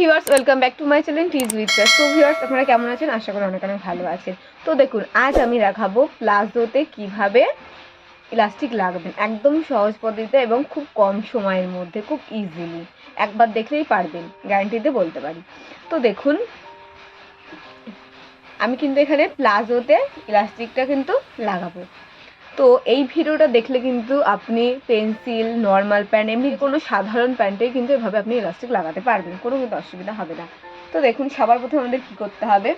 Viewers welcome back to my channel tease with so viewers আপনারা কেমন আছেন? আশা করি অনেক অনেক ভালো আছেন। তো দেখুন, আজ আমি দেখাবো প্লাজোতে কীভাবে ইলাস্টিক লাগাবেন। একদম সহজ পদ্ধতিতে এবং খুব কম সময়ের মধ্যে, খুব ইজিলি একবার দেখলেই পারবেন গ্যারান্টিতে বলতে পারি। তো দেখুন, আমি কিন্তু এখানে প্লাজোতে ইলাস্টিকটা কিন্তু লাগাবো। তো এই ভিডিওটা দেখলে কিন্তু আপনি পেন্সিল নর্মাল প্যান্ট এমনি কোনো সাধারণ প্যান্টেই কিন্তু এভাবে আপনি ইলাস্টিক লাগাতে পারবেন, কোনো কিন্তু অসুবিধা হবে না। তো দেখুন, সবার প্রথমে আমাদের কী করতে হবে?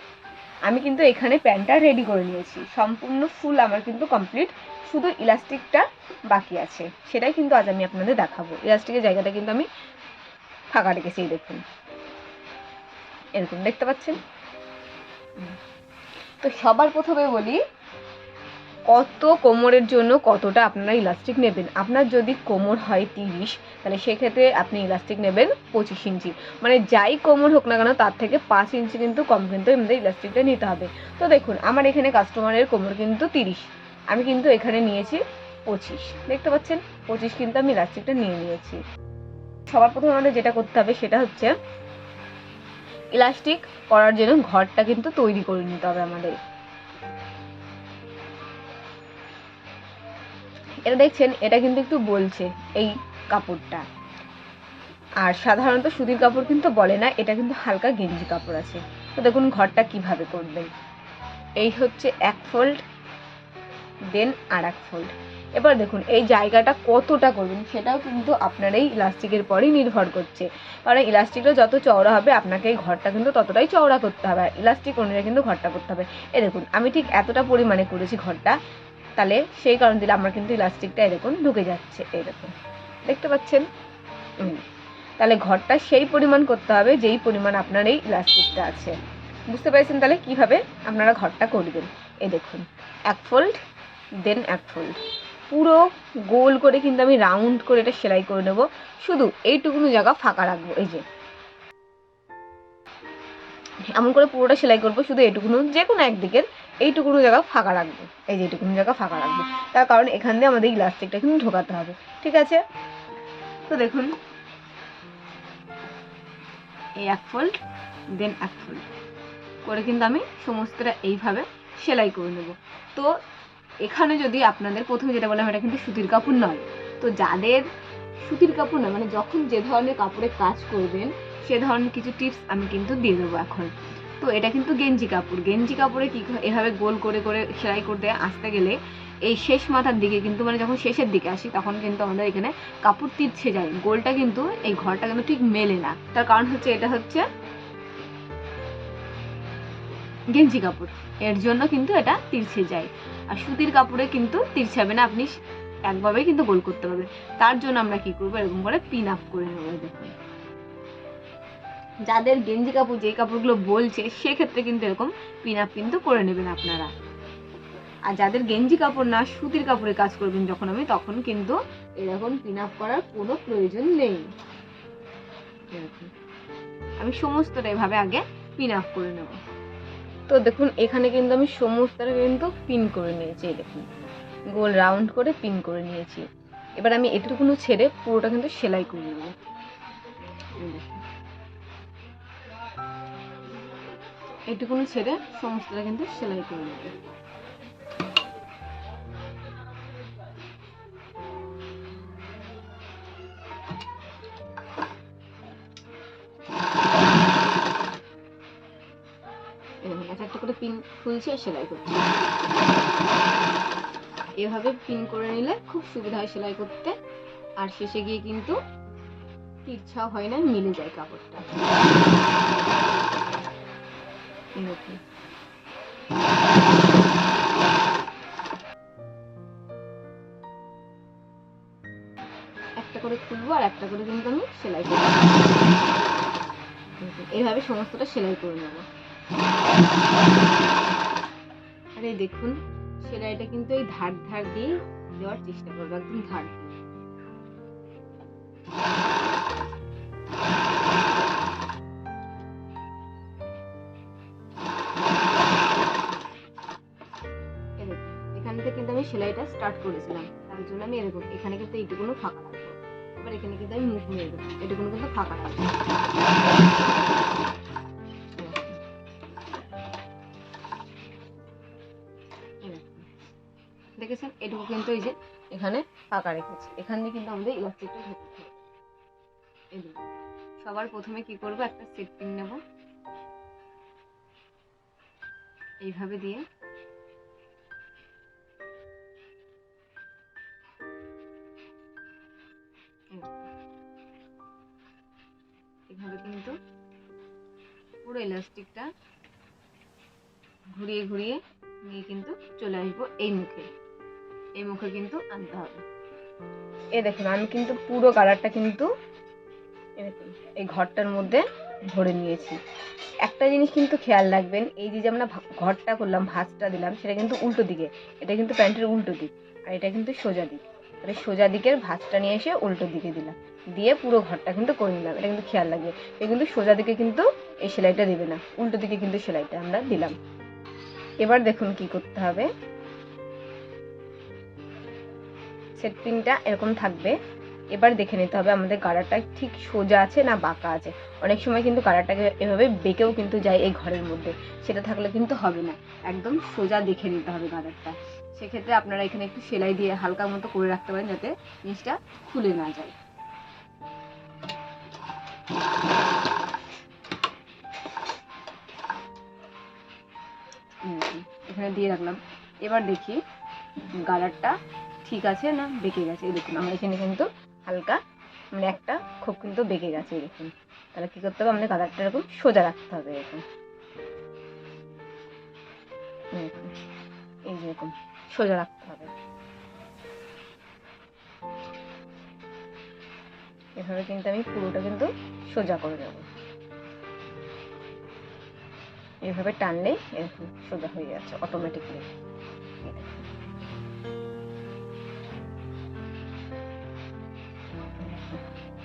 আমি কিন্তু এখানে প্যান্টটা রেডি করে নিয়েছি। সম্পূর্ণ ফুল আমার কিন্তু কমপ্লিট শুধু ইলাস্টিকটা বাকি আছে। সেটাই কিন্তু আজ আমি আপনাদের দেখাবো। ইলাস্টিকের জায়গাটা কিন্তু আমি ফাঁকা রেখেছি দেখুন। এরকম দেখতে পাচ্ছেন? তো সবার প্রথমে বলি কত কোমরের জন্য কতটা আপনারা ইলাস্টিক নেবেন? আপনার যদি কোমর হয় তিরিশ, তাহলে সেক্ষেত্রে আপনি ইলাস্টিক নেবেন পঁচিশ ইঞ্চি। মানে যাই কোমর হোক না কেন, তার থেকে পাঁচ ইঞ্চি কিন্তু কম কিন্তু আমাদের ইলাস্টিকটা নিতে হবে। তো দেখুন, আমার এখানে কাস্টমারের কোমর কিন্তু তিরিশ, আমি কিন্তু এখানে নিয়েছি পঁচিশ। দেখতে পাচ্ছেন? পঁচিশ কিন্তু আমি ইলাস্টিকটা নিয়ে নিয়েছি। সবার প্রথমে আমাদের যেটা করতে হবে, সেটা হচ্ছে ইলাস্টিক করার জন্য ঘরটা কিন্তু তৈরি করে নিতে হবে আমাদের। এটা দেখছেন, এটা কিন্তু একটু বলছে এই কাপড়টা। আর সাধারণত সুতির কাপড় কিন্তু বলে না, এটা কিন্তু হালকা গেঞ্জি কাপড় আছে। তো দেখুন ঘরটা কীভাবে করবেন। এই হচ্ছে এক ফোল্ড দেন আর এক ফোল্ড এবার দেখুন, এই জায়গাটা কতটা করবেন সেটাও কিন্তু আপনার এই ইলাস্টিকের পরেই নির্ভর করছে। কারণ ইলাস্টিকটা যত চওড়া হবে, আপনাকে এই ঘরটা কিন্তু ততটাই চওড়া করতে হবে। ইলাস্টিক অনুযায়ী কিন্তু ঘরটা করতে হবে। এ দেখুন, আমি ঠিক এতটা পরিমাণে করেছি ঘরটা তাহলে সেই কারণ দিলে আমার কিন্তু ইলাস্টিকটা এরকম ঢুকে যাচ্ছে, এরকম। দেখতে পাচ্ছেন? তাহলে ঘরটা সেই পরিমাণ করতে হবে যেই পরিমাণ আপনার এই ইলাস্টিকটা আছে। বুঝতে পেরেছেন তাহলে কীভাবে? আপনারা ঘরটা করবেন। এই দেখুন, এক ফোল্ড দেন এক ফোল্ড পুরো গোল করে কিন্তু আমি রাউন্ড করে এটা সেলাই করে নেব। শুধু এইটুকুনো জায়গা ফাঁকা রাখব, এই যে। এমন করে পুরোটা সেলাই করব, শুধু এইটুকুনো যে কোনো একদিকের। এইটুকুনো জায়গা ফাঁকা রাখব। এই যে এইটুকুনো জায়গা ফাঁকা রাখব। তার কারণ এখান দিয়ে আমাদের ইলাস্টিকটা কিন্তু ঢোকাতে হবে। ঠিক আছে? তো দেখুন। এই এক ফোল্ড দেন এক ফোল্ড করে কিন্তু আমি সমস্তটা এইভাবে সেলাই করে নেব। তো এখানে যদি আপনাদের প্রথমে যেটা বললাম, এটা কিন্তু সুতির কাপড় নয়। তো যাদের সুতির কাপড় নয় মানে যখন যে ধরনের কাপড়ে কাজ করবেন, সে ধরনের কিছু টিপস আমি কিন্তু দিয়ে দেবো এখন। তো এটা কিন্তু গেঞ্জি কাপড়। গেঞ্জি কাপড়ে কি এভাবে গোল করে করে, সেলাই করতে আসতে গেলে এই শেষ মাথার দিকে কিন্তু মানে যখন শেষের দিকে আসি, তখন কিন্তু আমাদের এখানে কাপড় তিরছে যায়। গোলটা কিন্তু এই ঘরটা কিন্তু ঠিক মেলে না। তার কারণ হচ্ছে, এটা হচ্ছে গেঞ্জি কাপড়। এর জন্য কিন্তু এটা তিরছে যায়। আর সুতির কাপড়ে কিন্তু তিরছাবে না, আপনি একভাবেই কিন্তু গোল করতে পারবেন। তার জন্য আমরা কি করব? এরকম করে পিন আপ করে নেব, দেখুন। যাদের গেঞ্জি কাপড়, যে কাপড়গুলো বলছে, সেক্ষেত্রে কিন্তু এরকম পিন আপ কিন্তু করে নেবেন আপনারা। আর যাদের গেঞ্জি কাপড় না, সুতির কাপড়ে কাজ করবেন যখন আমি, তখন কিন্তু এরকম পিন আপ করার কোনো প্রয়োজন নেই। আমি সমস্তটা এভাবে আগে পিন আপ করে নেব। তো দেখুন, এখানে কিন্তু আমি সমস্তটা কিন্তু পিন করে নিয়েছি, এই দেখুন। গোল রাউন্ড করে পিন করে নিয়েছি। এবার আমি এটুকুনো ছেড়ে পুরোটা কিন্তু সেলাই করে নেব। এটুকুনো ছেড়ে সমস্তটা কিন্তু সেলাই করে নেব। একটা করে পিন খুলছে সেলাই করছে। এভাবে পিন করে নিলে খুব সুবিধা হয় সেলাই করতে। আর শেষে গিয়ে কিন্তু ইচ্ছা হয় না মিলে যায় কাপড়টা। এরকম। একটা করে খুলবো আর একটা করে কিন্তু আমি সেলাই করব। এইভাবে সমস্তটা সেলাই করে নেব আর এই দেখুন, সেলাইটা কিন্তু এই ধার ধার দিয়ে দেওয়ার চেষ্টা করব, একদম ধার কিন্তু আমি সেলাইটা স্টার্ট করেছিলাম। তার জন্য আমি এরকম, এখানে কিন্তু এইটুকুনো ফাঁকা রাখব এবার এখানে কিন্তু আমি মুখ নিয়ে দেবো এটুকুন কিন্তু ফাঁকা রাখব দেখেছেন? এটুকু কিন্তু এই যে এখানে ফাঁকা রেখেছি। এখান দিয়ে কিন্তু আমাদের ইলাস্টিকটা ঢুকতে হবে। সবার প্রথমে কি করব? একটা সেট পিন নেব। এইভাবে দিয়ে এইভাবে কিন্তু পুরো ইলাস্টিকটা ঘুরিয়ে ঘুরিয়ে নিয়ে কিন্তু চলে আসব এই মুখে। এই মুখে কিন্তু আনতে হবে। এ দেখুন, আমি কিন্তু পুরো কালারটা কিন্তু এই ঘরটার মধ্যে ভরে নিয়েছি। একটা জিনিস কিন্তু খেয়াল রাখবেন, এই যে আমরা ঘরটা করলাম, ভাঁজটা দিলাম, সেটা কিন্তু উল্টো দিকে। এটা কিন্তু প্যান্টের উল্টো দিক, আর এটা কিন্তু সোজা দিক। তাহলে সোজা দিকের ভাঁজটা নিয়ে এসে উল্টো দিকে দিলাম। দিয়ে পুরো ঘরটা কিন্তু করে নিলাম। এটা কিন্তু খেয়াল রাখবে। এ কিন্তু সোজা দিকে কিন্তু এই সেলাইটা দেবে না। উল্টো দিকে কিন্তু সেলাইটা আমরা দিলাম। এবার দেখুন কি করতে হবে। সেট এরকম থাকবে। এবার দেখে নিতে হবে আমাদের গাড়াটা ঠিক সোজা আছে না বাঁকা আছে। অনেক সময় কিন্তু গাড়াটাকে এভাবে বেঁকেও কিন্তু যায় এই ঘরের মধ্যে। সেটা থাকলে কিন্তু হবে না। একদম সোজা দেখে নিতে হবে গাড়ারটা সেক্ষেত্রে আপনারা এখানে একটু সেলাই দিয়ে হালকা মতো করে রাখতে পারেন যাতে জিনিসটা খুলে না যায়। এখানে দিয়ে রাখলাম। এবার দেখি গালারটা ঠিক আছে না বেঁকে গেছে এই দেখুন আমার এখানে কিন্তু হালকা মানে একটা খুব কিন্তু বেঁকে গেছে এই দেখুন। তাহলে কি করতে হবে? আমাদের গালারটা এরকম সোজা রাখতে হবে এরকম এই দেখুন, এই যে সোজা রাখতে হবে। এভাবে কিন্তু আমি পুরোটা কিন্তু সোজা করে দেবো এভাবে টানলে এরকম সোজা হয়ে যাচ্ছে অটোমেটিকলি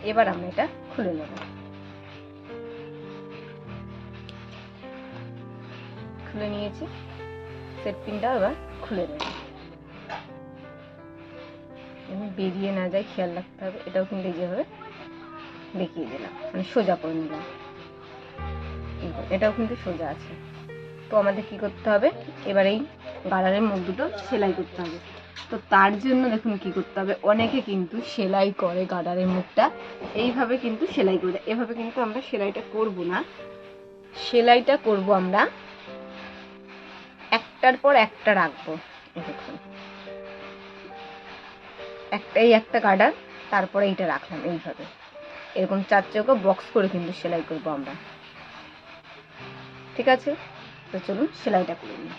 এবার আমরা এটা খুলে নেব। খুলে নিয়েছি সেট পিনটা এবার খুলে নেব। বেরিয়ে না যায়, খেয়াল রাখতে হবে। এটাও কিন্তু যেভাবে দেখিয়ে দিলাম। মানে সোজা করে নিলাম। এটাও কিন্তু সোজা আছে। তো আমাদের কি করতে হবে? এবার এই গালারের মুখ দুটো সেলাই করতে হবে। তো তার জন্য দেখুন কি করতে হবে। অনেকে কিন্তু সেলাই করে গাডারের মুখটা। এইভাবে কিন্তু সেলাই করে দেয়। এভাবে কিন্তু আমরা সেলাইটা করব না। সেলাইটা করব আমরা একটার পর একটা রাখব। দেখুন। একটা, এই একটা গার্ডার, তারপরে এইটা রাখলাম এইভাবে। এরকম চার চৌকো বক্স করে কিন্তু সেলাই করব আমরা। ঠিক আছে? তো চলুন সেলাইটা করে নিই।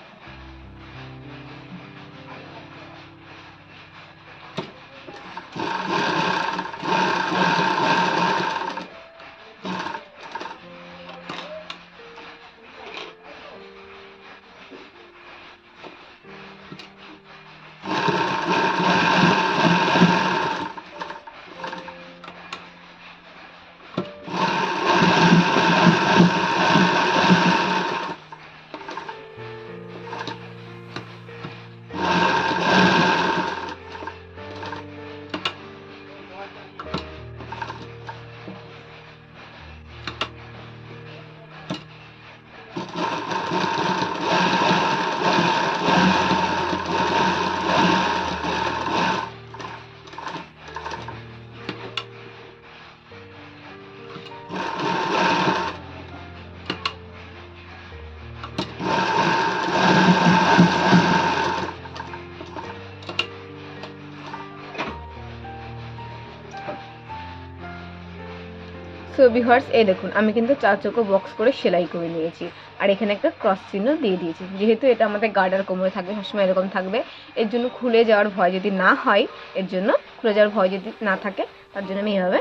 ভিউয়ার্স এই দেখুন, আমি কিন্তু চার চৌকো বক্স করে সেলাই করে নিয়েছি। আর এখানে একটা ক্রস চিহ্ন দিয়ে দিয়েছি। যেহেতু এটা আমাদের গার্ডার কোমরে থাকবে, সবসময় এরকম থাকবে। এর জন্য খুলে যাওয়ার ভয় যদি না হয়, এর জন্য খুলে যাওয়ার ভয় যদি না থাকে, তার জন্য আমি এভাবে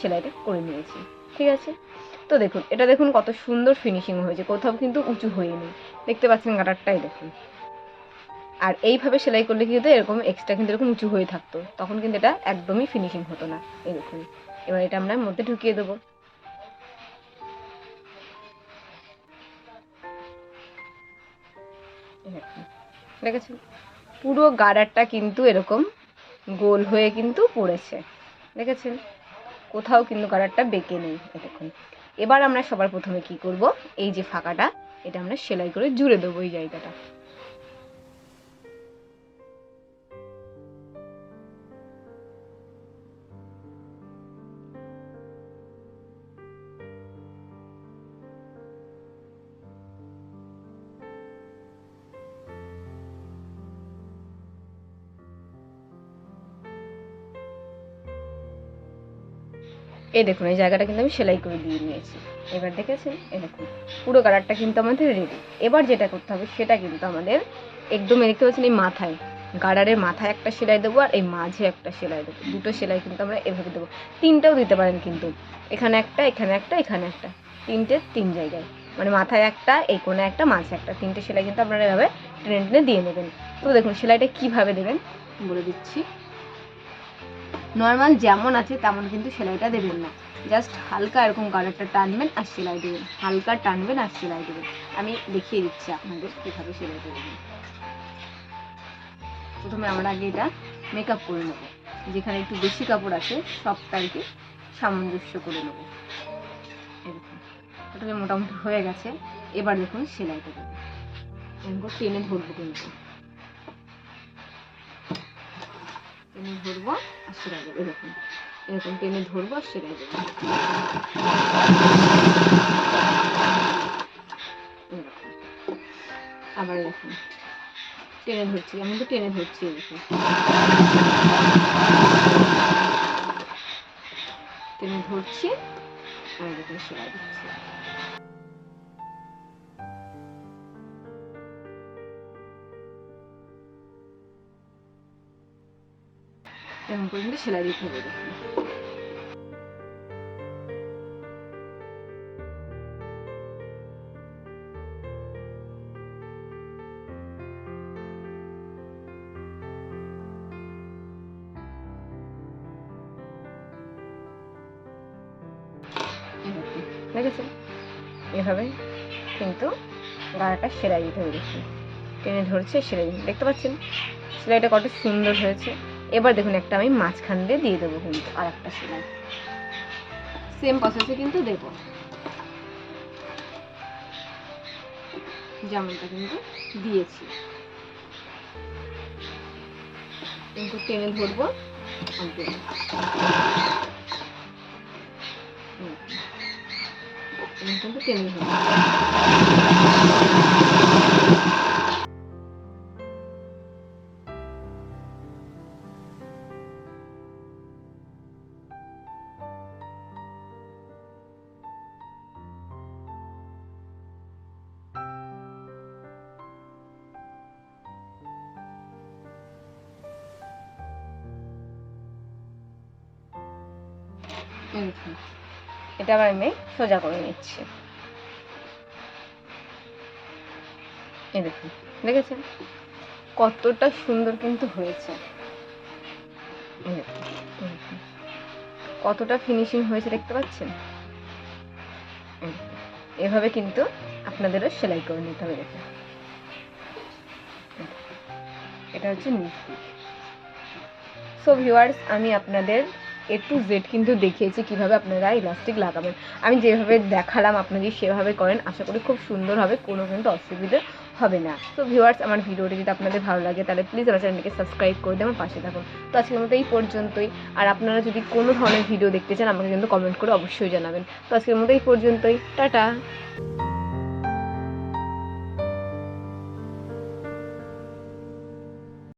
সেলাইটা করে নিয়েছি। ঠিক আছে? তো দেখুন, এটা দেখুন কত সুন্দর ফিনিশিং হয়েছে। কোথাও কিন্তু উঁচু হয়নি। দেখতে পাচ্ছেন গার্ডারটাই দেখুন। আর এইভাবে সেলাই করলে কিন্তু এরকম এক্সট্রা কিন্তু এরকম উঁচু হয়ে থাকতো। তখন কিন্তু এটা একদমই ফিনিশিং হতো না। দেখুন। এবার এটা আমরা মধ্যে ঢুকিয়ে দেবো। দেখেছেন? পুরো গাডারটা কিন্তু এরকম গোল হয়ে কিন্তু পড়েছে। দেখেছেন? কোথাও কিন্তু গাডারটা বেঁকে নেই এরকম এবার আমরা সবার প্রথমে কি করব? এই যে ফাঁকাটা, এটা আমরা সেলাই করে জুড়ে দেবো এই জায়গাটা। এই দেখুন, এই জায়গাটা কিন্তু আমি সেলাই করে দিয়ে নিয়েছি। এবার দেখেছেন? এই দেখুন, পুরো কালারটা কিন্তু আমাদের রেডি এবার যেটা করতে হবে, সেটা কিন্তু আমাদের একদম দেখতে পাচ্ছেন এই মাথায়, গার্ডারের মাথায় একটা সেলাই দেবো আর এই মাঝে একটা সেলাই দেবো। দুটো সেলাই কিন্তু আমরা এভাবে দেবো। তিনটাও দিতে পারেন কিন্তু। এখানে একটা এখানে একটা এখানে একটা। তিনটে, তিন জায়গায়। মানে মাথায় একটা, এই কোণে একটা, মাঝে একটা। তিনটে সেলাই কিন্তু আপনারা এভাবে টেনে টেনে দিয়ে নেবেন। তো দেখুন, সেলাইটা কীভাবে দেবেন? বলে দিচ্ছি। নর্মাল যেমন আছে তেমন কিন্তু সেলাইটা দেবেন না। জাস্ট হালকা এরকম কালারটা টানবেন আর সেলাই দেবেন। হালকা টানবেন আর সেলাই দেবেন। আমি দেখিয়ে দিচ্ছি আপনাদের কীভাবে সেলাই দেবেন প্রথমে আমরা আগে এটা মেকআপ করে নেব। যেখানে একটু বেশি কাপড় আছে, সবটা আর কি সামঞ্জস্য করে নেব। এরকম। ওটাকে মোটামুটি হয়ে গেছে, এবার দেখুন সেলাইটা দেবো। এরকম টেনে ধরবো কিন্তু। টেনে ধরবো আর সেলাই দেবো এরকম। এরকম টেনে ধরবো আর দেবো এরকম। আবার এরকম। টেনে ধরছি, আমি তো টেনে ধরছি এরকম। টেনে ধরছি আর এরকম সেলাই দিচ্ছি করে কিন্তু সেলাই দিতে হবে। দেখেছেন এভাবে কিন্তু গাড়াটা সেলাই দিতে হবে। দেখুন টেনে ধরছে সেলাই দেখতে পাচ্ছেন? সেলাইটা কত সুন্দর হয়েছে। এবার দেখুন, একটা আমি মাঝখান দিয়ে দিয়ে দেবো কিন্তু আর একটা সেলাই। সেম প্রসেসে কিন্তু দেবো। যেমনটা কিন্তু দিয়েছি। কিন্তু টেনে ধরবো কিন্তু টেনে ধরবো এটা আবার আমি সোজা করে নিচ্ছি। এই দেখুন, দেখেছেন? কতটা সুন্দর কিন্তু হয়েছে। কতটা ফিনিশিং হয়েছে দেখতে পাচ্ছেন? এভাবে কিন্তু আপনাদেরও সেলাই করে নিতে হবে দেখুন। এটা হচ্ছে সো ভিউয়ার্স আমি আপনাদের এ টু জেড কিন্তু দেখিয়েছি কীভাবে আপনারা ইলাস্টিক লাগাবেন। আমি যেভাবে দেখালাম আপনারা যদি সেভাবে করেন, আশা করি খুব সুন্দর হবে, কোনো কিন্তু অসুবিধা হবে না। তো ভিউয়ার্স আমার ভিডিওটি যদি আপনাদের ভালো লাগে, তাহলে প্লিজ আমার চ্যানেলটিকে সাবস্ক্রাইব করে দিয়ে আমার পাশে থাকুন। তো আজকের মতো এই পর্যন্তই। আর আপনারা যদি কোনো ধরনের ভিডিও দেখতে চান, আমাকে কিন্তু কমেন্ট করে অবশ্যই জানাবেন। তো আজকের মতো এই পর্যন্তই। টাটা!